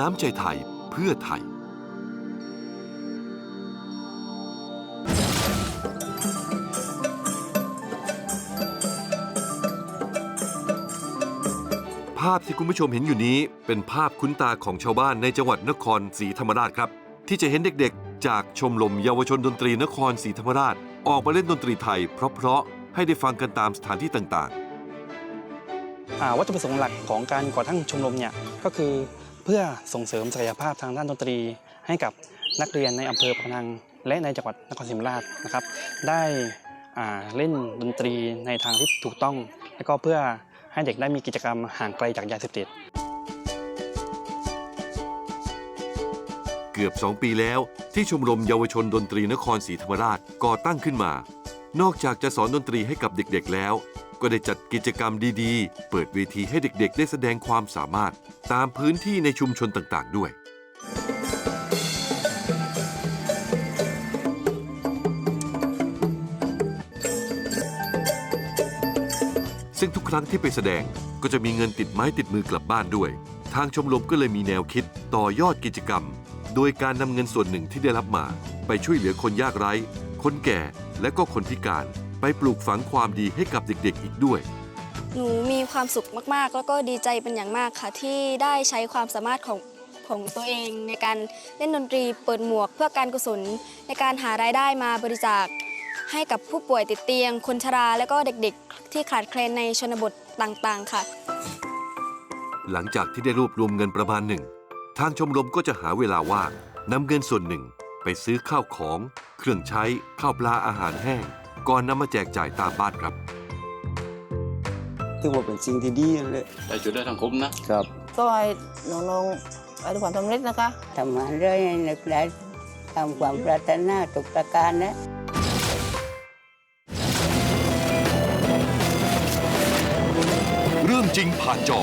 น้ำใจไทยเพื่อไทย ภาพที่คุณผู้ชมเห็นอยู่นี้เป็นภาพคุ้นตาของชาวบ้านในจังหวัดนครศรีธรรมราชครับ ที่จะเห็นเด็กๆ จากชมรมเยาวชนดนตรีนครศรีธรรมราช ออกมาเล่นดนตรีไทยเพราะๆให้ได้ฟังกันตามสถานที่ต่างๆ อ่าวัตถุประสงค์หลักของการก่อตั้งชมรมเนี่ยก็คือ เพื่อส่งเสริมศักยภาพทางด้านดนตรี ให้กับนักเรียนในอำเภอปากพนัง และในจังหวัดนครศรีธรรมราชนะครับ ได้เล่นดนตรีในทางที่ถูกต้อง และก็เพื่อให้เด็กได้มีกิจกรรมห่างไกลจากยาเสพติดเกือบ 2 ปีแล้วที่ชมรมเยาวชนดนตรีนครศรีธรรมราชก่อตั้งขึ้นมา นอกจากจะสอนดนตรีให้กับเด็กๆแล้ว ก็ได้จัดกิจกรรมดีๆ เปิดเวทีให้เด็กๆ ได้แสดงความสามารถ ตามพื้นที่ในชุมชนต่างๆ ด้วย ซึ่งทุกครั้งที่ไปแสดงก็จะมีเงินติดไม้ติดมือกลับบ้านด้วย ทางชมรมก็เลยมีแนวคิดต่อยอดกิจกรรม โดยการนำเงินส่วนหนึ่งที่ได้รับมา ไปช่วยเหลือคนยากไร้ คนแก่และก็คนพิการ ไปปลูกฝังความดีให้กับเด็กๆ อีกด้วย หนูมีความสุขมากๆ แล้วก็ดีใจเป็นอย่างมากค่ะ ที่ได้ใช้ความสามารถของของตัวเองในการเล่นดนตรีเปิดหมวกเพื่อการกุศล ในการหารายได้มาบริจาค ให้กับผู้ป่วยติดเตียง คนชรา และก็เด็กๆ ที่ขาดแคลนในชนบทต่างๆ ค่ะ หลังจากที่ได้รวบรวมเงินประมาณหนึ่ง ทางชมรมก็จะหาเวลาว่างนำเงินส่วนหนึ่ง ไปซื้อข้าวของ เครื่องใช้ข้าวปลาอาหารแห้ง ก่อนนำมาแจกจ่ายตามบ้านครับ ถือว่าเป็นสิ่งที่ดีเลยแต่จุดได้ทางคุ้มนะครับ ก็ให้น้องๆประสบความสำเร็จนะคะ ทำงานเรื่อยนึกได้ทำความปรารถนาทุกประการนะ เรื่องจริงผ่านจอ